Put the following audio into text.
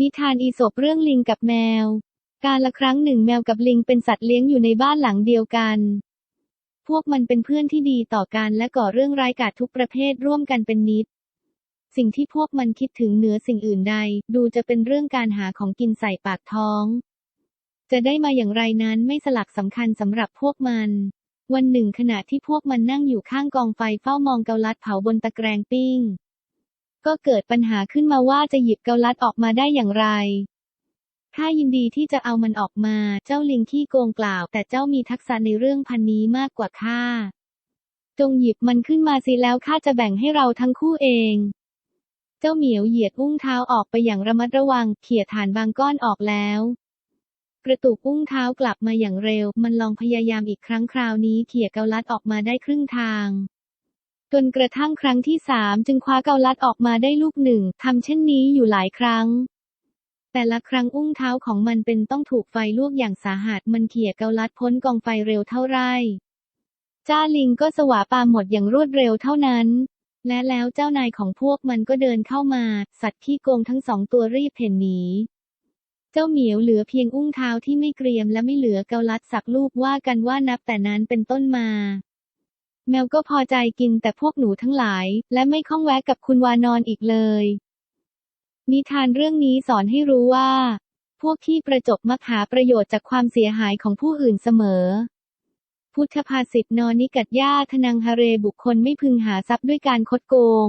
นิทานอีสปเรื่องลิงกับแมว การละครั้งหนึ่งแมวกับลิงเป็นสัตว์เลี้ยงอยู่ในบ้านหลังเดียวกัน พวกมันเป็นเพื่อนที่ดีต่อกันและก่อเรื่องร้ายกาจทุกประเภทร่วมกันเป็นนิด สิ่งที่พวกมันคิดถึงเหนือสิ่งอื่นใด ดูจะเป็นเรื่องการหาของกินใส่ปากท้อง จะได้มาอย่างไรนั้นไม่สลักสำคัญสำหรับพวกมันวันหนึ่งขณะที่พวกมันนั่งอยู่ข้างกองไฟเฝ้ามองเกาลัดเผาบนตะแกรงปิ้ง ก็เกิดปัญหาขึ้นมาว่าจะหยิบเกาลัดออกมาได้อย่างไรข้ายินดีที่จะเอามันออกมา เจ้าลิงขี้โกงกล่าว แต่เจ้ามีทักษะในเรื่องพันนี้มากกว่าข้า จงหยิบมันขึ้นมาสิแล้วข้าจะแบ่งให้เราทั้งคู่เอง เจ้าเหมียวเหยียดอุ้งเท้าออกไปอย่างระมัดระวัง เขี่ยฐานบางก้อนออกแล้ว กระตุกอุ้งเท้ากลับมาอย่างเร็ว มันลองพยายามอีกครั้งคราวนี้เขี่ยเกาลัดออกมาได้ครึ่งทาง จนกระทั่งครั้งที่สามจึงคว้าเกาลัดออกมาได้ลูกหนึ่งทำเช่นนี้อยู่หลายครั้ง แต่ละครั้งอุ้งเท้าของมันเป็นต้องถูกไฟลวกอย่างสาหัสมันเขี่ยเกาลัดพ้นกองไฟเร็วเท่าไรจ้าลิงก็สวาปาหมดอย่างรวดเร็วเท่านั้น และแล้วเจ้านายของพวกมันก็เดินเข้ามา สัตว์ขี้โกงทั้งสองตัวรีบเพ่นหนีเจ้าเหมียวเหลือเพียงอุ้งเท้าที่ไม่เกรียมและไม่เหลือเกาลัดสักลูกว่ากันว่านับแต่นั้นเป็นต้นมา แมวก็พอใจกินแต่พวกหนูทั้งหลาย และไม่ข้องแวะกับคุณวานอนอีกเลย นิทานเรื่องนี้สอนให้รู้ว่า พวกที่ประจบมักหาประโยชน์จากความเสียหายของผู้อื่นเสมอ พุทธภาษิตนอนิกัตย่าทนังฮเรบุคคลไม่พึงหาทรัพย์ด้วยการคดโกง